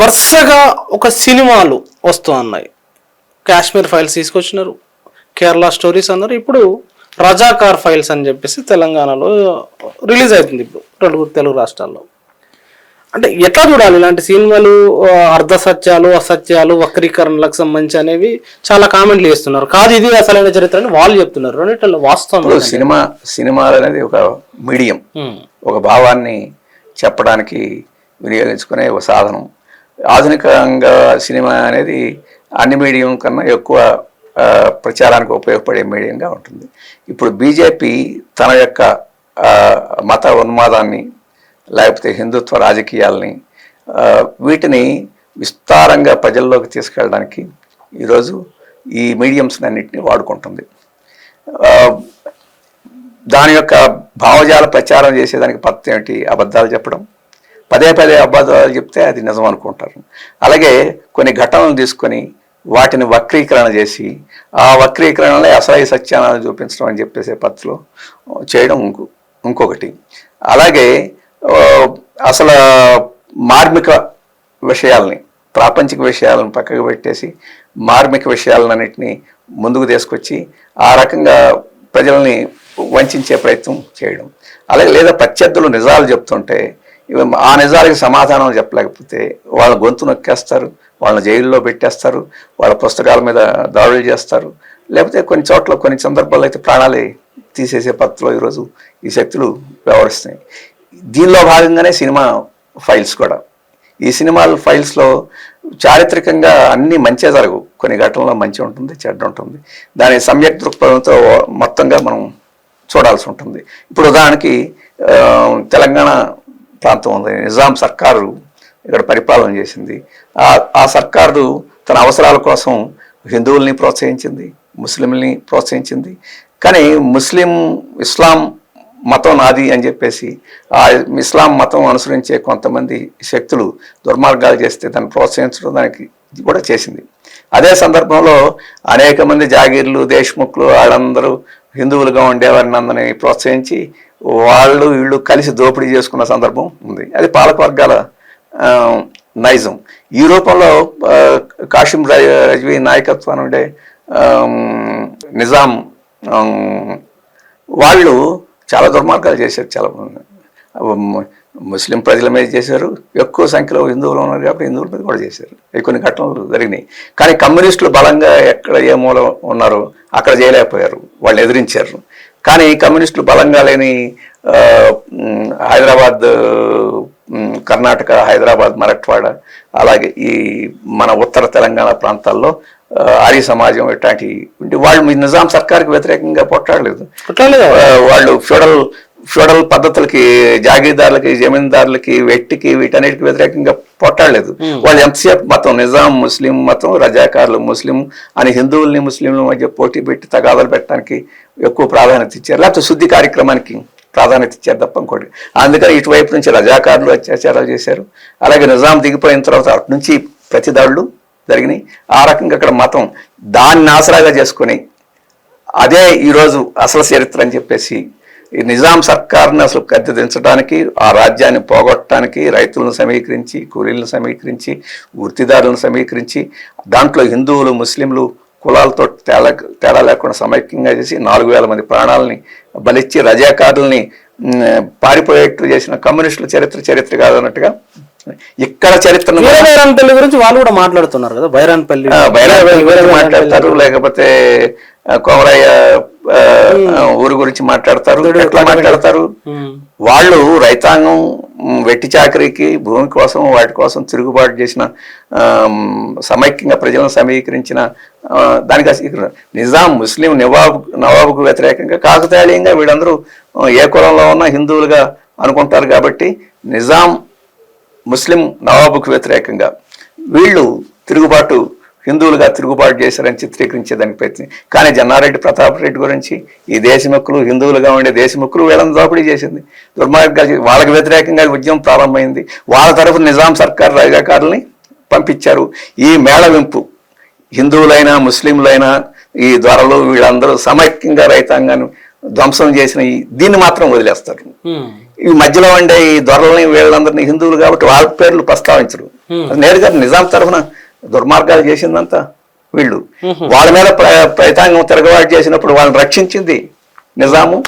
వరుసగా ఒక సినిమాలు వస్తూ ఉన్నాయి కాశ్మీర్ ఫైల్స్ తీసుకొచ్చినారు. కేరళ స్టోరీస్ అన్నారు. ఇప్పుడు రజాకార్ ఫైల్స్ అని చెప్పేసి తెలంగాణలో రిలీజ్ అవుతుంది ఇప్పుడు రెండు తెలుగు రాష్ట్రాల్లో. అంటే ఎట్లా చూడాలి? ఇలాంటి సినిమాలు అర్ధ సత్యాలు అసత్యాలు వక్రీకరణలకు సంబంధించి అనేవి చాలా కామెంట్లు చేస్తున్నారు. కాదు ఇది అసలైన చరిత్ర అని వాళ్ళు చెప్తున్నారు. రెండిట్లో వాస్తవం సినిమా సినిమాలు అనేది ఒక మీడియం. ఒక భావాన్ని చెప్పడానికి వినియోగించుకునే ఒక సాధనం. ఆధునికంగా సినిమా అనేది అన్ని మీడియం కన్నా ఎక్కువ ప్రచారానికి ఉపయోగపడే మీడియంగా ఉంటుంది. ఇప్పుడు బీజేపీ తన యొక్క మత ఉన్మాదాన్ని లేకపోతే హిందుత్వ రాజకీయాల్ని వీటిని విస్తారంగా ప్రజల్లోకి తీసుకెళ్ళడానికి ఈరోజు ఈ మీడియంస్ అన్నింటినీ వాడుకుంటుంది. దాని యొక్క భావజాల ప్రచారం చేసేదానికి పద్ధతి ఏమిటి? అబద్ధాలు చెప్పడం పదే పదే అబద్ధాలు చెప్తే అది నిజం అనుకుంటారు. అలాగే కొన్ని ఘటనలు తీసుకొని వాటిని వక్రీకరణ చేసి ఆ వక్రీకరణలే అసహ్య సత్యాలను చూపించడం అని చెప్పేసే పద్ధతిలో చేయడం ఇంకో ఇంకొకటి. అలాగే అసలు మార్మిక విషయాల్ని ప్రాపంచిక విషయాలను పక్కకు పెట్టేసి మార్మిక విషయాలన్నింటినీ ముందుకు తీసుకొచ్చి ఆ రకంగా ప్రజల్ని వంచే ప్రయత్నం చేయడం. అలాగే లేదా ప్రత్యర్థులు నిజాలు చెప్తుంటే ఆ నిజాలకి సమాధానం చెప్పలేకపోతే వాళ్ళ గొంతు నొక్కేస్తారు వాళ్ళని జైల్లో పెట్టేస్తారు వాళ్ళ పుస్తకాల మీద దాడులు చేస్తారు. లేకపోతే కొన్ని చోట్ల కొన్ని సందర్భాల్లో అయితే ప్రాణాలే తీసేసే పత్రలో ఈరోజు ఈ శక్తులు వ్యవహరిస్తున్నాయి. దీనిలో భాగంగానే సినిమా ఫైల్స్ కూడా. ఈ సినిమాల ఫైల్స్లో చారిత్రకంగా అన్నీ మంచే జరగవు. కొన్ని ఘటనలో మంచి ఉంటుంది చెడ్డ ఉంటుంది. దాని సమ్యక్ దృక్పథంతో మొత్తంగా మనం చూడాల్సి ఉంటుంది. ఇప్పుడు ఉదాహరణకి తెలంగాణ ప్రాంతం ఉంది. నిజాం సర్కారు ఇక్కడ పరిపాలన చేసింది. ఆ ఆ సర్కారు తన అవసరాల కోసం హిందువుల్ని ప్రోత్సహించింది ముస్లింల్ని ప్రోత్సహించింది. కానీ ముస్లిం ఇస్లాం మతం నాది అని చెప్పేసి ఆ ఇస్లాం మతం అనుసరించే కొంతమంది శక్తులు దుర్మార్గాలు చేస్తే దాన్ని ప్రోత్సహించడం దానికి కూడా చేసింది. అదే సందర్భంలో అనేక మంది జాగీర్లు దేశ్ముఖ్లు వాళ్ళందరూ హిందువులుగా ఉండేవారిని అందరిని ప్రోత్సహించి వాళ్ళు వీళ్ళు కలిసి దోపిడీ చేసుకున్న సందర్భం ఉంది. అది పాలకవర్గాల నైజం. ఈ రూపంలో ఆ, కాశీం రజ్వీ నాయకత్వాన్ని ఉండే నిజాం వాళ్ళు చాలా దుర్మార్గాలు చేశారు చాలా ముస్లిం ప్రజల మీద చేశారు ఎక్కువ సంఖ్యలో హిందువులు ఉన్నారు కాబట్టి హిందువుల మీద కూడా చేశారు. కొన్ని ఘటనలు జరిగినాయి. కానీ కమ్యూనిస్టులు బలంగా ఎక్కడ ఏ మూల ఉన్నారో అక్కడ చేయలేకపోయారు వాళ్ళు ఎదిరించారు. కానీ కమ్యూనిస్టులు బలంగా లేని హైదరాబాద్ కర్ణాటక హైదరాబాద్ మరాఠ్వాడ అలాగే ఈ మన ఉత్తర తెలంగాణ ప్రాంతాల్లో ఆర్య సమాజం ఇట్లాంటి వాళ్ళు నిజాం సర్కార్కి వ్యతిరేకంగా పోట్లాడలేదు. అట్లా లేదా? ఆ, వాళ్ళు ఫ్యూడల్ ఫ్యూడల్ పద్ధతులకి జాగీర్దారులకి జమీందారులకి వెట్టికి వీటన్నిటికి వ్యతిరేకంగా పోట్లాడలేదు. వాళ్ళు ఎంతసేపు మతం నిజాం ముస్లిం మతం రజాకారులు ముస్లిం అని హిందువుల్ని ముస్లింల మధ్య పోటీ పెట్టి తగాదాలు పెట్టడానికి ఎక్కువ ప్రాధాన్యత ఇచ్చారు. లేకపోతే శుద్ధి కార్యక్రమానికి ప్రాధాన్యత ఇచ్చారు తప్ప ఇంకోటి. అందుకని ఇటువైపు నుంచి రజాకారులు అత్యాచారాలు చేశారు. అలాగే నిజాం దిగిపోయిన తర్వాత అటు నుంచి ప్రతి దాడులు జరిగినాయి. ఆ రకంగా అక్కడ మతం దాన్ని ఆసరాగా చేసుకొని అదే ఈరోజు అసలు చరిత్ర అని చెప్పేసి ఈ నిజాం సర్కార్ని అసలు గద్దె దించడానికి ఆ రాజ్యాన్ని పోగొట్టడానికి రైతులను సమీకరించి కూలీలను సమీకరించి వృత్తిదారులను సమీకరించి దాంట్లో హిందువులు ముస్లింలు కులాలతో తేడా తేడా లేకుండా సమైక్యంగా చేసి నాలుగు వేల మంది ప్రాణాలని బలిచ్చి రజాకారుల్ని మ్, పారిపోయేట్టు చేసిన కమ్యూనిస్టుల చరిత్ర చరిత్ర కాదన్నట్టుగా ఇక్కడ బైరాన్పల్లి గురించి వాళ్ళు కూడా మాట్లాడుతున్నారు కదా బైరాన్పల్లి ఆ, బైరాపల్లి గురించి మాట్లాడతారు లేకపోతే కోమరయ్య ఊరు గురించి మాట్లాడతారు ఎట్లా మాట్లాడతారు. వాళ్ళు రైతాంగం వెట్టి చాకరీకి భూమి కోసం వాటి కోసం తిరుగుబాటు చేసిన సమైక్యంగా ప్రజలను సమీకరించిన దానికి నిజాం ముస్లిం నవాబు నవాబుకు వ్యతిరేకంగా కాకతాళీయంగా వీళ్ళందరూ ఏ కులంలో ఉన్న హిందువులుగా అనుకుంటారు కాబట్టి నిజాం ముస్లిం నవాబుకు వ్యతిరేకంగా వీళ్ళు తిరుగుబాటు హిందువులుగా తిరుగుబాటు చేశారని చిత్రీకరించేదానికి ప్రయత్నం కానీ జన్నారెడ్డి ప్రతాప్ రెడ్డి గురించి ఈ దేశముక్కులు హిందువులుగా ఉండే దేశముక్కులు వీళ్ళని దోపిడీ చేసింది. దుర్మార్గాలు వాళ్ళకి వ్యతిరేకంగా ఉద్యమం ప్రారంభమైంది. వాళ్ళ తరఫున నిజాం సర్కార్ రజాకారుల్ని పంపించారు. ఈ మేళవింపు హిందువులైనా ముస్లింలైనా ఈ దొరలు వీళ్ళందరూ సమైక్యంగా రైతాంగాన్ని ధ్వంసం చేసిన ఈ దీన్ని మాత్రం వదిలేస్తారు. ఈ మధ్యలో ఉండే ఈ దొరలని వీళ్ళందరినీ హిందువులు కాబట్టి వాళ్ళ పేర్లు ప్రస్తావించరు. నేరుగా నిజాం తరఫున దుర్మార్గాలు చేసిందంతా వీళ్ళు. వాళ్ళ మీద ప్ర- ప్రయతాంగం తిరగబాటు చేసినప్పుడు వాళ్ళని రక్షించింది నిజాము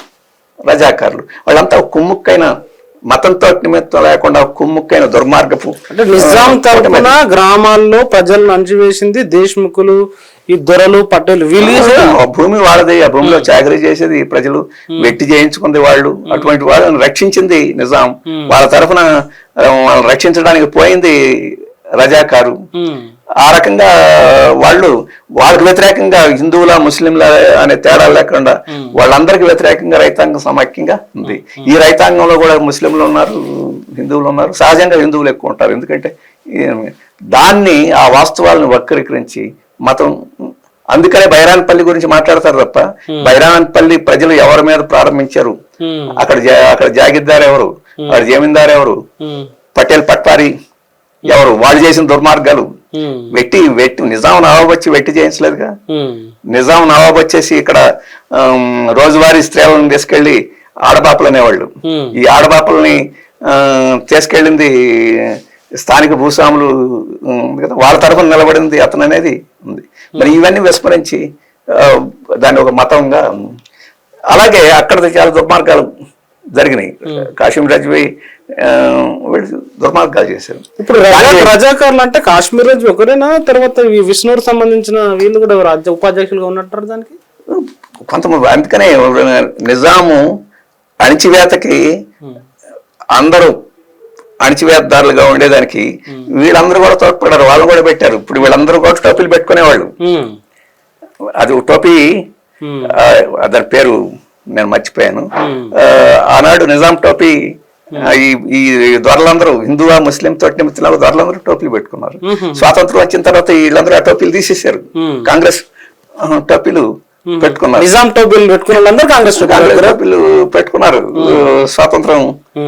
రజాకారులు. వాళ్ళంతా కుమ్ముక్కైన మతంతో నిమిత్తం లేకుండా కుమ్ముక్కైన దుర్మార్గపు అంటే నిజాం తరపున గ్రామాల్లో ప్రజలను అంచివేసింది దేశ్ముఖులు ఈ దొరలు పట్టేలు వీళ్ళు ఆ భూమి వాళ్ళది. ఆ భూమిలో చాకరీ చేసేది ప్రజలు. వెట్టి చేయించుకుంది వాళ్ళు. అటువంటి వాళ్ళని రక్షించింది నిజాం. వాళ్ళ తరఫున వాళ్ళని రక్షించడానికి పోయింది రజాకారు. ఆ రకంగా వాళ్ళు వాళ్ళకి వ్యతిరేకంగా హిందువుల ముస్లింల అనే తేడా లేకుండా వాళ్ళందరికి వ్యతిరేకంగా రైతాంగం సమైక్యంగా ఉంది. ఈ రైతాంగంలో కూడా ముస్లింలు ఉన్నారు హిందువులు ఉన్నారు. సహజంగా హిందువులు ఎక్కువ ఉంటారు. ఎందుకంటే దాన్ని ఆ వాస్తవాలను వక్రీకరించి మతం అందుకనే బైరాన్పల్లి గురించి మాట్లాడతారు తప్ప బైరాన్పల్లి ప్రజలు ఎవరి మీద ప్రారంభించారు? అక్కడ అక్కడ జాగిద్దార్ ఎవరు? అక్కడ జమీందార్ ఎవరు? పటేల్ పట్వారి ఎవరు? వాళ్ళు చేసిన దుర్మార్గాలు వెట్టి వెట్టి నిజాం నవాబ్ వచ్చి వెట్టి చేయించలేదుగా. నిజాం నవాబ్ వచ్చేసి ఇక్కడ రోజువారీ స్త్రీలను తీసుకెళ్ళి ఆడబాపలు అనేవాళ్ళు. ఈ ఆడబాపల్ని ఆ, తీసుకెళ్ళింది స్థానిక భూస్వాములు కదా వాళ్ళ తరఫున నిలబడింది అతను అనేది ఉంది మరి ఇవన్నీ విస్మరించి దాన్ని ఒక మతంగా అలాగే అక్కడ చాలా దుర్మార్గాలు జరిగినాయి. కాశీం రజ్వీ వీళ్ళు దుర్మార్గాలు చేశారు. ఇప్పుడు రజా- రజాకారులు అంటే కాశ్మీర్ రాజు ఒకరేనా? తర్వాత ఈ విష్ణువుకి సంబంధించిన వీళ్ళు కూడా రాజ్య ఉపాధ్యక్షులుగా ఉన్నట్టారు దానికి? కొంతమంది అందుకనే నిజాము అణిచివేతకి అందరూ అణిచివేతదారులుగా ఉండేదానికి వీళ్ళందరూ కూడా తోడ్పడారు వాళ్ళని కూడా పెట్టారు. ఇప్పుడు వీళ్ళందరూ కూడా టోపీలు పెట్టుకునేవాళ్ళు. అది టోపీ దాని పేరు నేను మర్చిపోయాను. ఆనాడు నిజాం టోపీ ఈ ఈ దొరలందరూ హిందువా ముస్లిం తోటి నిమిత్తం దొరలందరూ టోపీలు పెట్టుకున్నారు. స్వాతంత్రం వచ్చిన తర్వాత వీళ్ళందరూ ఆ టోపీలు తీసేశారు. కాంగ్రెస్ టోపీలు పెట్టుకున్నారు. నిజాం టోబిల్ పెట్టుకున్న వాళ్ళందరూ కాంగ్రెస్ టోపీలు టోపీలు పెట్టుకున్నారు. స్వాతంత్రం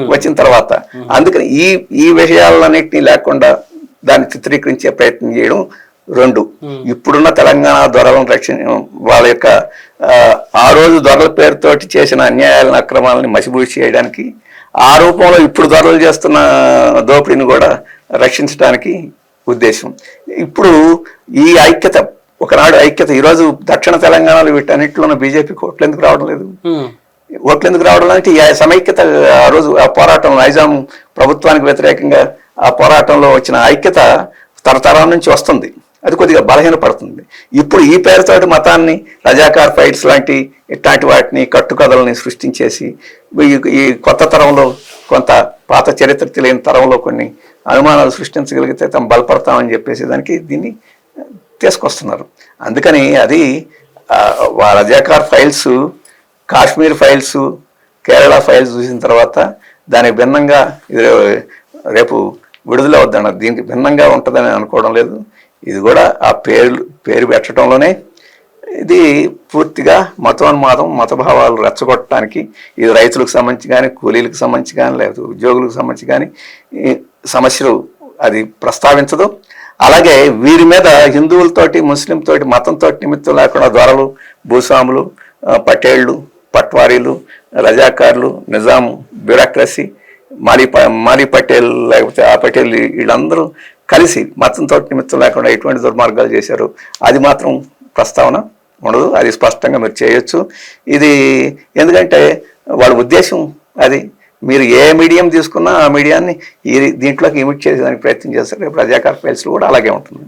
వచ్చిన తర్వాత. అందుకని ఈ ఈ విషయాలన్నింటినీ లేకుండా దాన్ని చిత్రీకరించే ప్రయత్నం చేయడం రెండు. ఇప్పుడున్న తెలంగాణ దొరలను రక్షణ వాళ్ళ యొక్క ఆ, ఆ రోజు దొరల పేరుతోటి చేసిన అన్యాయాలను అక్రమాలని మసిబూసి చేయడానికి ఆ రూపంలో ఇప్పుడు దొరలు చేస్తున్న దోపిడీని కూడా రక్షించడానికి ఉద్దేశం. ఇప్పుడు ఈ ఐక్యత ఒకనాడు ఐక్యత ఈరోజు దక్షిణ తెలంగాణలో వీటన్నిటిలోనూ బీజేపీ ఓట్లు ఎందుకు రావడం లేదు? ఉమ్, ఓట్లు ఎందుకు రావడం అంటే ఈ సమైక్యత ఆ రోజు ఆ పోరాటం నైజాం ప్రభుత్వానికి వ్యతిరేకంగా ఆ పోరాటంలో వచ్చిన ఐక్యత తరతరాల నుంచి వస్తుంది. అది కొద్దిగా బలహీనపడుతుంది. ఇప్పుడు ఈ పేరుతోటి మతాన్ని రజాకార్ ఫైట్స్ లాంటి ఇట్లాంటి వాటిని కట్టుకథలని సృష్టించేసి ఈ- ఈ కొత్త తరంలో కొంత పాత చరిత్ర తెలియని తరంలో కొన్ని అనుమానాలు సృష్టించగలిగితే తమ బలపడతామని చెప్పేసి దానికి దీన్ని తీసుకొస్తున్నారు. అందుకని అది Razakar files Kashmir files Kerala files చూసిన తర్వాత దానికి భిన్నంగా రేపు విడుదల అవుద్దన్నారు దీనికి భిన్నంగా ఉంటుందని అనుకోవడం లేదు. ఇది కూడా ఆ పేరు పేరు పెట్టడంలోనే ఇది పూర్తిగా మతోన్మాదం మతభావాలు రెచ్చగొట్టడానికి ఇది రైతులకు సంబంధించి కానీ కూలీలకు సంబంధించి కానీ లేకపోతే ఉద్యోగులకు సంబంధించి కానీ సమస్యలు అది ప్రస్తావించదు. అలాగే వీరి మీద హిందువులతోటి ముస్లింతోటి మతంతో నిమిత్తం లేకుండా దొరలు భూస్వాములు పటేళ్ళు పట్వారీలు రజాకారులు నిజాము బ్యూరోక్రసీ మాలి ప- పటేల్ లేకపోతే ఆ పటేల్ వీళ్ళందరూ కలిసి మతంతో నిమిత్తం లేకుండా ఎటువంటి దుర్మార్గాలు చేశారు అది మాత్రం ప్రస్తావన ఉండదు అది స్పష్టంగా మీరు చేయొచ్చు. ఇది ఎందుకంటే వాళ్ళ ఉద్దేశం అది మీరు ఏ మీడియం తీసుకున్నా ఆ మీడియాన్ని ఈ దీంట్లోకి ఇమిట్ చేసేదానికి ప్రయత్నం చేస్తారు రేపు ఫైల్స్లో కూడా అలాగే ఉంటుంది.